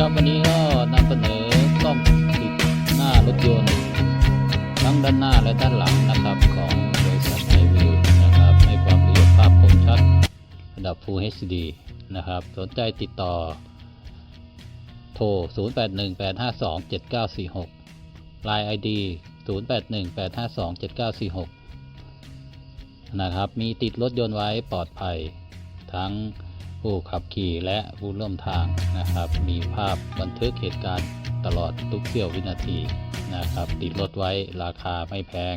ครับวันนี้ก็นำเสนอกล้องติดหน้ารถยนต์ทั้งด้านหน้าและด้านหลังนะครับของบริษัทไอวิวนะครับให้ความละเอียดภาพคมชัดระดับ Full HD นะครับ สนใจติดต่อ โทร 0818527946 Line ID 0818527946 นะครับ มีติดรถยนต์ไว้ปลอดภัยทั้ง ผู้ขับขี่และผู้ร่วมทางนะครับ มีภาพบันทึกเหตุการณ์ตลอดทุกเสี้ยววินาทีนะครับ ติดรถไว้ราคาไม่แพง